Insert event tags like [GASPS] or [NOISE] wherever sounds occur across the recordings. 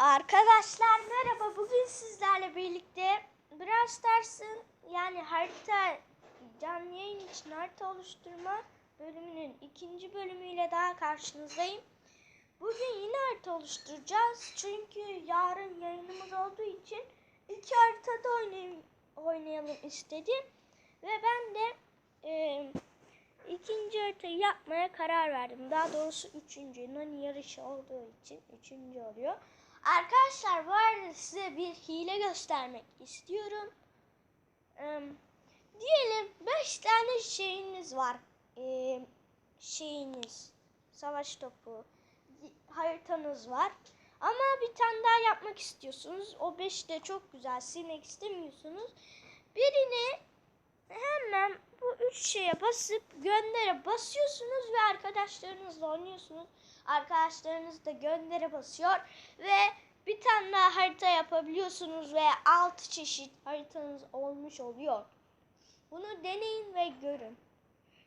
Arkadaşlar merhaba. Bugün sizlerle birlikte Brawl Stars'ın yani harita canlı yayın için harita oluşturma bölümünün ikinci bölümüyle daha karşınızdayım. Bugün yine harita oluşturacağız. Çünkü yarın yayınımız olduğu için iki haritada oynayayım, oynayalım istedim. Ve ben de e, ikinci haritayı yapmaya karar verdim. Daha doğrusu üçüncü. Nani yarışı olduğu için üçüncü oluyor. Arkadaşlar bu arada size bir hile göstermek istiyorum. Ee, diyelim 5 tane şeyiniz var. Ee, şeyiniz, savaş topu, haritanız var. Ama bir tane daha yapmak istiyorsunuz. O 5 de çok güzel. Silmek istemiyorsunuz. Birini hemen bu üç şeye basıp göndere basıyorsunuz ve arkadaşlarınızla oynuyorsunuz. Arkadaşlarınız da göndere basıyor ve bir tane daha harita yapabiliyorsunuz ve 6 çeşit haritanız olmuş oluyor. Bunu deneyin ve görün.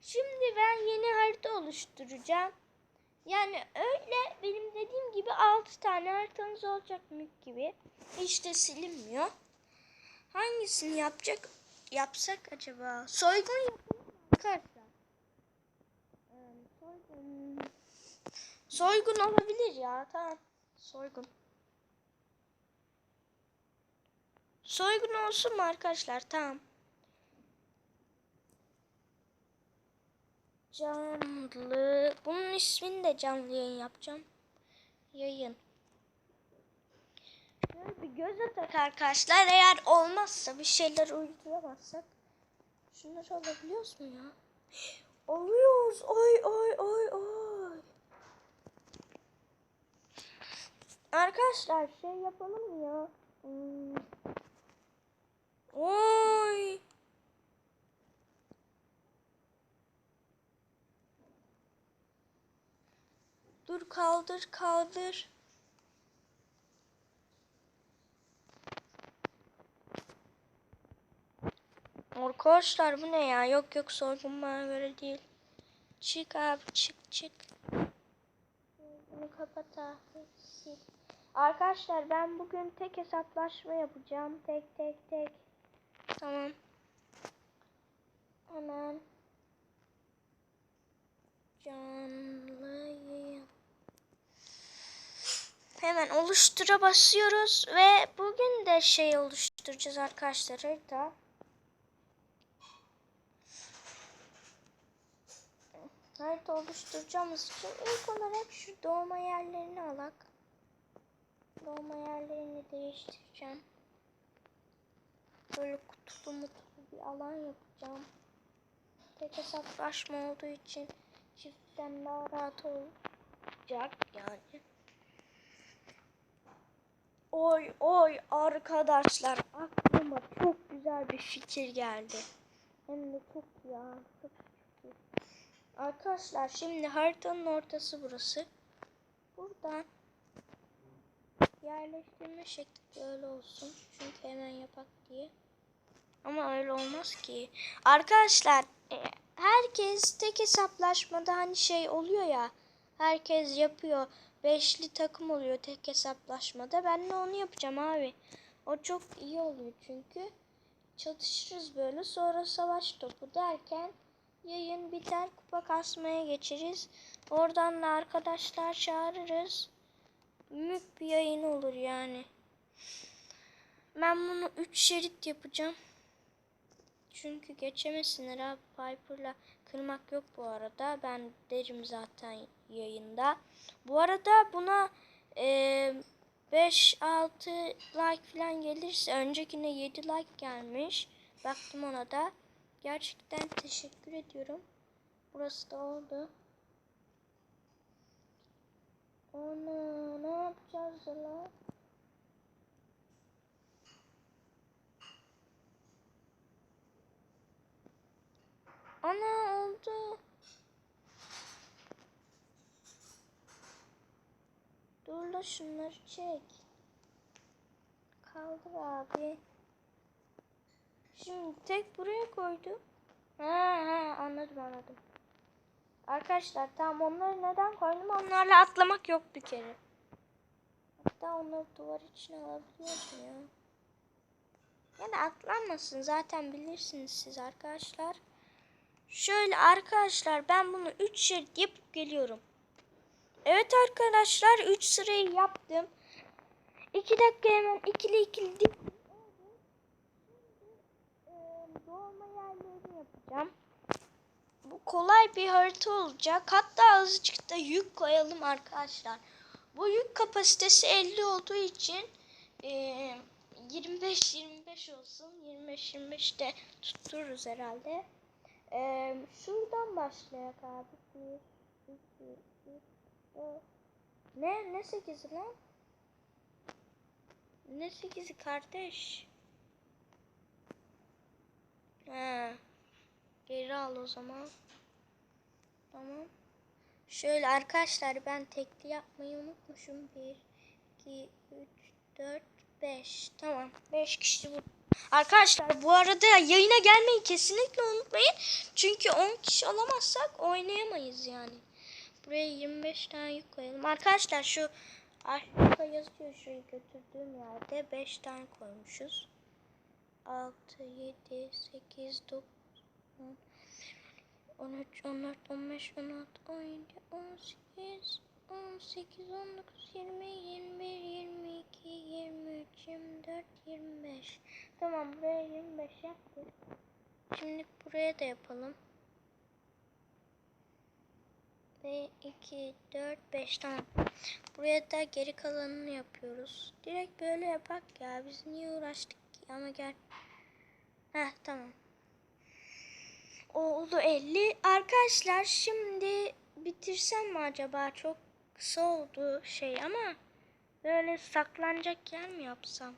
Şimdi ben yeni harita oluşturacağım. Yani öyle benim dediğim gibi 6 tane haritanız olacak mülk gibi. Hiç de silinmiyor. Hangisini yapacak yapsak acaba? Soygun yapalım arkadaşlar. Ee, soygun. Soygun olabilir ya. Tamam. Soygun. Soygun olsun mu arkadaşlar? Tamam. Canlı. Bunun ismini de canlı yayın yapacağım. Yayın. Şöyle bir göz atak arkadaşlar. Eğer olmazsa bir şeyler uyduramazsak. Şunları alabiliyoruz mu ya? [GASPS] Alıyoruz. Oy oy oy oy. Arkadaşlar şey yapalım ya? Hmm. Oy. Dur kaldır kaldır. Arkadaşlar bu ne ya? Yok yok sorgun bana göre değil. Çık abi çık çık. Sil. Arkadaşlar ben bugün tek hesaplaşma yapacağım. Tek tek tek. Tamam. Hemen. Canlı yayın. Hemen oluştura basıyoruz ve bugün de şey oluşturacağız arkadaşlar harita. Harita oluşturacağımız için ilk olarak şu doğma yerlerini alak. Doğma yerlerini değiştireceğim. Böyle kutulu mutlu bir alan yapacağım. Tek hesaplaşma olduğu için çiftten daha rahat olacak yani. Oy oy arkadaşlar aklıma çok güzel bir fikir geldi. Hem de çok ya çok. Arkadaşlar şimdi haritanın ortası burası. Buradan yerleştirme şekli öyle olsun. Çünkü hemen yapak diye. Ama öyle olmaz ki. Arkadaşlar e, herkes tek hesaplaşmada hani şey oluyor ya. Herkes yapıyor. Beşli takım oluyor tek hesaplaşmada. Ben de onu yapacağım abi. O çok iyi oluyor çünkü. Çatışırız böyle. Sonra savaş topu derken yayın biter. Kupa kasmaya geçeriz. Oradan da arkadaşlar çağırırız. Mük bir yayın olur yani. Ben bunu 3 şerit yapacağım. Çünkü geçemesinler abi. Piper'la kırmak yok bu arada. Ben derim zaten yayında. Bu arada buna e, 5-6 like falan gelirse öncekine 7 like gelmiş. Baktım ona da. Gerçekten teşekkür ediyorum. Burası da oldu. Ana ne yapacağız la? Ana oldu. Dur la şunları çek. Kaldır abi. Şimdi tek buraya koydum. Ha ha anladım anladım. Arkadaşlar tamam onları neden koydum? Onlarla atlamak yok bir kere. Hatta onları duvar içine alabiliyorsun ya. Ya da atlanmasın zaten bilirsiniz siz arkadaşlar. Şöyle arkadaşlar ben bunu 3 şerit yapıp geliyorum. Evet arkadaşlar 3 sırayı yaptım. 2 dakika hemen ikili ikili dik. Ee, Doğma yerlerini yapacağım. Bu kolay bir harita olacak. Hatta azıcık da yük koyalım arkadaşlar. Bu yük kapasitesi 50 olduğu için eee 25-25 olsun. 25-25 de tuttururuz herhalde. Eee şuradan başlayak abi. 1, 2, 3, 4. Ne? Ne 8'i lan? Ne 8'i kardeş? He. Geri al o zaman. Tamam. Şöyle arkadaşlar ben tekli yapmayı unutmuşum. 1, 2, 3, 4, 5. Tamam. 5 kişi bu. Arkadaşlar bu arada yayına gelmeyi kesinlikle unutmayın. Çünkü 10 kişi olamazsak oynayamayız yani. Buraya 25 tane yük koyalım. Arkadaşlar şu aşağıda yazıyor şurayı götürdüğüm yerde 5 tane koymuşuz. 6, 7, 8, 9, 10, 13, 14, 15, 16, 17, 18, 18, 19, 20, 21, 22, 23, 24, 25. Tamam buraya 25 yaptık. Şimdi buraya da yapalım. Ve 2, 4, 5 tamam. Buraya da geri kalanını yapıyoruz. Direkt böyle yapak ya. Biz niye uğraştık ki? Ama gel. Heh tamam. Oldu 50. Arkadaşlar şimdi bitirsem mi acaba? Çok kısa oldu şey ama böyle saklanacak yer mi yapsam?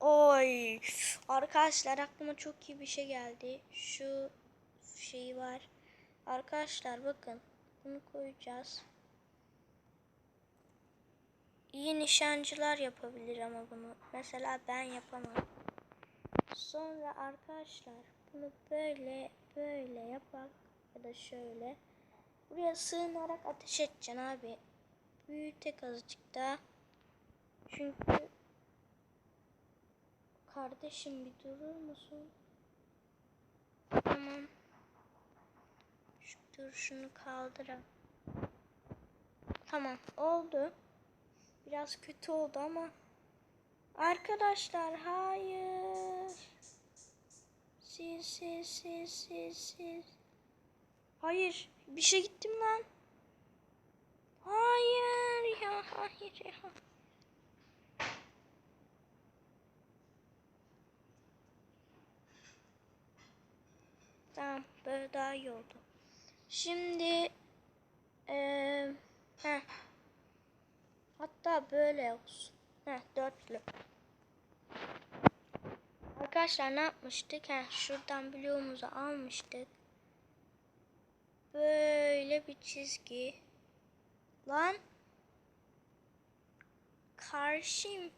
Oy. Arkadaşlar aklıma çok iyi bir şey geldi. Şu şeyi var. Arkadaşlar bakın. Bunu koyacağız. İyi nişancılar yapabilir ama bunu. Mesela ben yapamam. Sonra arkadaşlar bunu böyle böyle yapak ya da şöyle. Buraya sığınarak ateş edeceksin abi. Büyütek azıcık daha. Çünkü kardeşim bir durur musun? Tamam. Şu dur şunu. Tamam oldu. Biraz kötü oldu ama Arkadaşlar hayır. Siz siz siz siz siz. Hayır bir şey gittim lan. Hayır ya hayır ya. Tamam böyle daha iyi oldu. Şimdi eee heh. hatta böyle olsun. Heh, dörtlü. Arkadaşlar ne yapmıştık? Heh, şuradan bloğumuzu almıştık. Böyle bir çizgi. Lan. Karşıyım.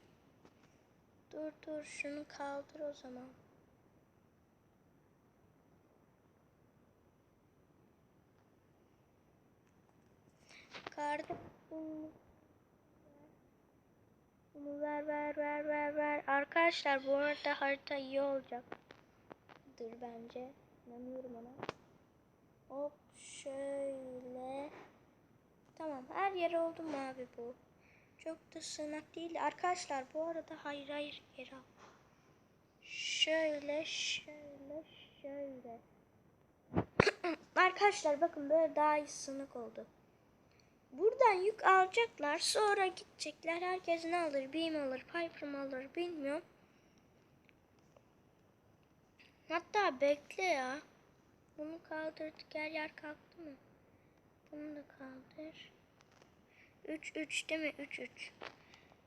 Dur dur şunu kaldır o zaman. Kardeşim. Bunu ver ver ver ver ver. Arkadaşlar bu arada harita iyi olacak. Dur bence. İnanıyorum ona. Hop şöyle. Tamam her yer oldu mu abi bu? Çok da sığınak değil. Arkadaşlar bu arada hayır hayır geri al. Şöyle şöyle şöyle. [CLEARS THROAT] Arkadaşlar bakın böyle daha iyi sığınak oldu. Buradan yük alacaklar. Sonra gidecekler. Herkes ne alır? Beam alır, Piper mı alır bilmiyorum. Hatta bekle ya. Bunu kaldırdık. Her yer kalktı mı? Bunu da kaldır. 3 3 değil mi? 3 3.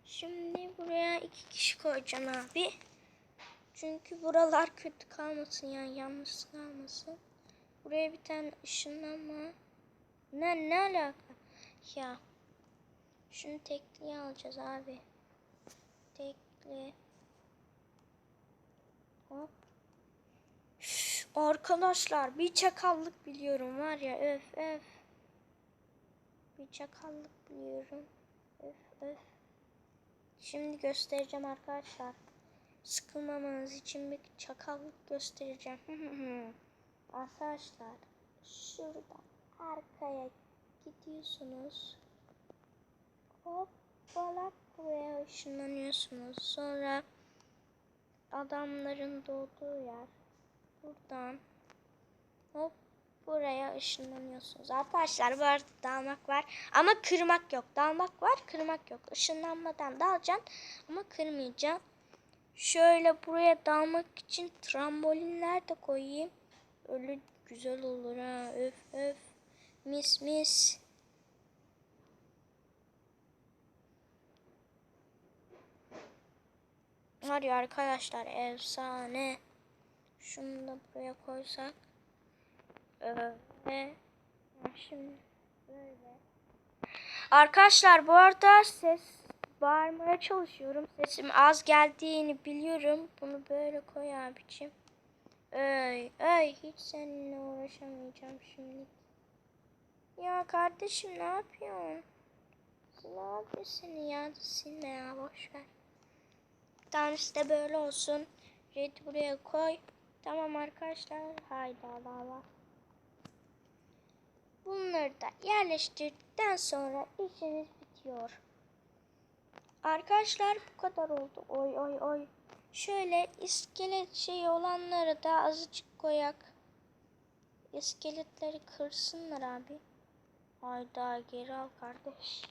Şimdi buraya iki kişi koyacaksın abi. Çünkü buralar kötü kalmasın yani yalnız kalmasın. Buraya bir tane ışınlanma. Ne ne alaka? Ya. Şunu tekliye alacağız abi. Tekli. Hop. Üf, arkadaşlar bir çakallık biliyorum var ya öf öf. Bir çakallık biliyorum. Öf öf. Şimdi göstereceğim arkadaşlar. Sıkılmamanız için bir çakallık göstereceğim. [LAUGHS] arkadaşlar şuradan arkaya gidiyorsunuz. Hop balak buraya ışınlanıyorsunuz. Sonra adamların doğduğu yer. Buradan hop buraya ışınlanıyorsunuz. Arkadaşlar bu arada dalmak var ama kırmak yok. Dalmak var kırmak yok. Işınlanmadan dalacaksın ama kırmayacaksın. Şöyle buraya dalmak için trambolinler de koyayım. Öyle güzel olur ha. Öf öf. Mis mis. Var ya arkadaşlar efsane. Şunu da buraya koysak. Ee, ve şimdi böyle. Arkadaşlar bu arada ses bağırmaya çalışıyorum. Sesim az geldiğini biliyorum. Bunu böyle koy abicim. Ay ay hiç seninle uğraşamayacağım şimdi. Ya kardeşim ne yapıyorsun? Ne yapıyorsun ya? Silme ya boş ver. Bir tanesi de böyle olsun. Red buraya koy. Tamam arkadaşlar. Haydi Allah Bunları da yerleştirdikten sonra işiniz bitiyor. Arkadaşlar bu kadar oldu. Oy oy oy. Şöyle iskelet şeyi olanları da azıcık koyak. İskeletleri kırsınlar abi. Hayda geri al kardeş.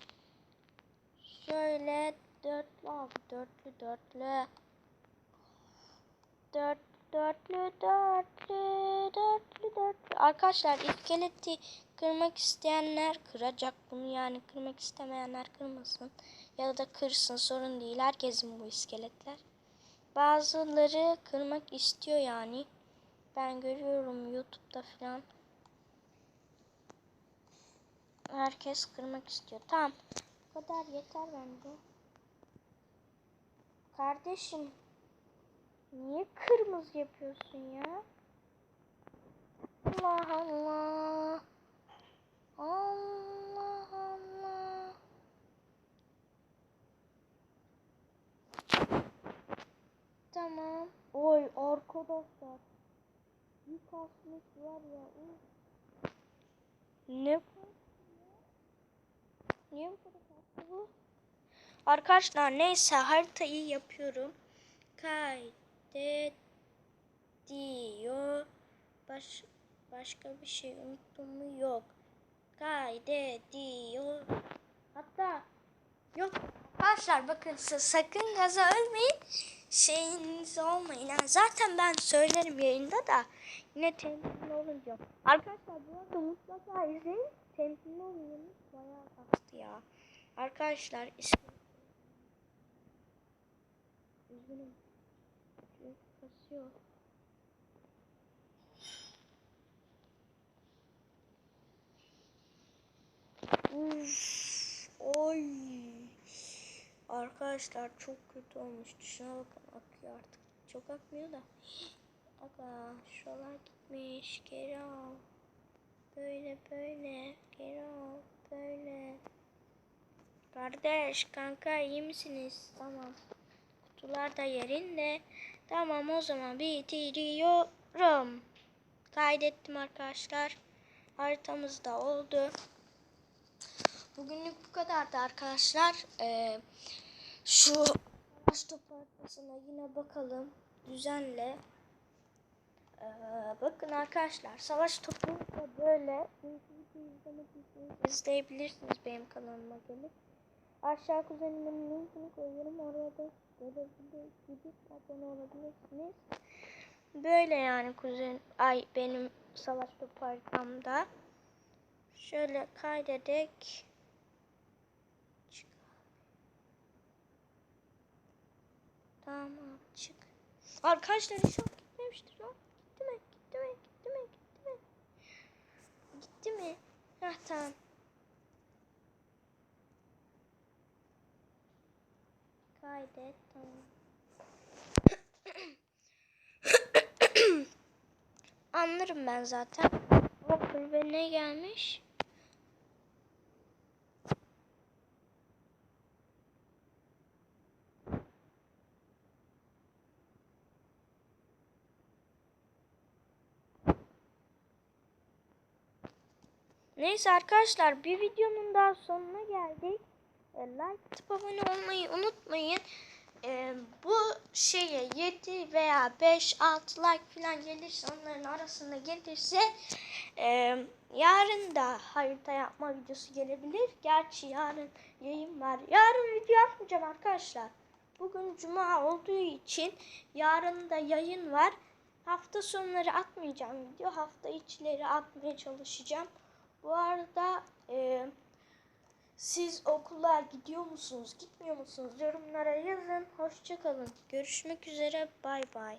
Şöyle dörtlü abi dörtlü dörtlü. Dört, dörtlü dörtlü dörtlü dörtlü. Arkadaşlar iskeleti kırmak isteyenler kıracak bunu yani kırmak istemeyenler kırmasın. Ya da kırsın sorun değil herkesin bu iskeletler. Bazıları kırmak istiyor yani. Ben görüyorum YouTube'da falan. Herkes kırmak istiyor. Tamam. Bu kadar yeter bence. Kardeşim. Niye kırmızı yapıyorsun ya? Allah Allah. Allah Allah. Tamam. Oy arkadaşlar. Bir kasmış var ya. Ne? Niye bu kadar kaslı bu? Arkadaşlar neyse haritayı yapıyorum. Kaydet diyor. Baş, başka bir şey unuttum mu? Yok. Kaydediyor. Hatta yok. Arkadaşlar bakın sa- sakın gaza ölmeyin. Şeyiniz olmayın. Yani zaten ben söylerim yayında da yine temkinli olunca. Arkadaşlar bu arada mutlaka izleyin. Temkinli olun. Bayağı kastı ya. Arkadaşlar ismi Üzgünüm. Çünkü kasıyor. Uf, oy. Arkadaşlar çok kötü olmuş. Şuna bakın akıyor artık. Çok akmıyor da. Aga şuralar gitmiş. Geri al. Böyle böyle. Geri al. Böyle. Kardeş kanka iyi misiniz? Tamam. Kutular da yerinde. Tamam o zaman bitiriyorum. Kaydettim arkadaşlar. Haritamız da oldu. Bugünlük bu kadardı arkadaşlar. Ee, şu savaş topu haritasına yine bakalım. Düzenle. Ee, bakın arkadaşlar savaş topu da böyle. izleyebilirsiniz benim kanalıma gelip. Aşağı kuzenimin linkini koyuyorum. Oraya da gidip abone olabilirsiniz. Böyle yani kuzen, ay benim savaş topu haritamda. Şöyle kaydedek. Tamam çık. Arkadaşlar inşallah gitmemiştir lan. Gitti mi? Gitti mi? Gitti mi? Gitti mi? Gitti mi? Heh tamam. Kaydet tamam. [COUGHS] Anlarım ben zaten. O kulübe ne gelmiş? Neyse arkadaşlar bir videonun daha sonuna geldik. E, like atıp abone olmayı unutmayın. E, bu şeye 7 veya 5 6 like falan gelirse onların arasında gelirse e, yarın da harita yapma videosu gelebilir. Gerçi yarın yayın var. Yarın video yapmayacağım arkadaşlar. Bugün cuma olduğu için yarın da yayın var. Hafta sonları atmayacağım video. Hafta içleri atmaya çalışacağım. Bu arada e, siz okula gidiyor musunuz, gitmiyor musunuz? Yorumlara yazın. Hoşçakalın. Görüşmek üzere. Bay bay.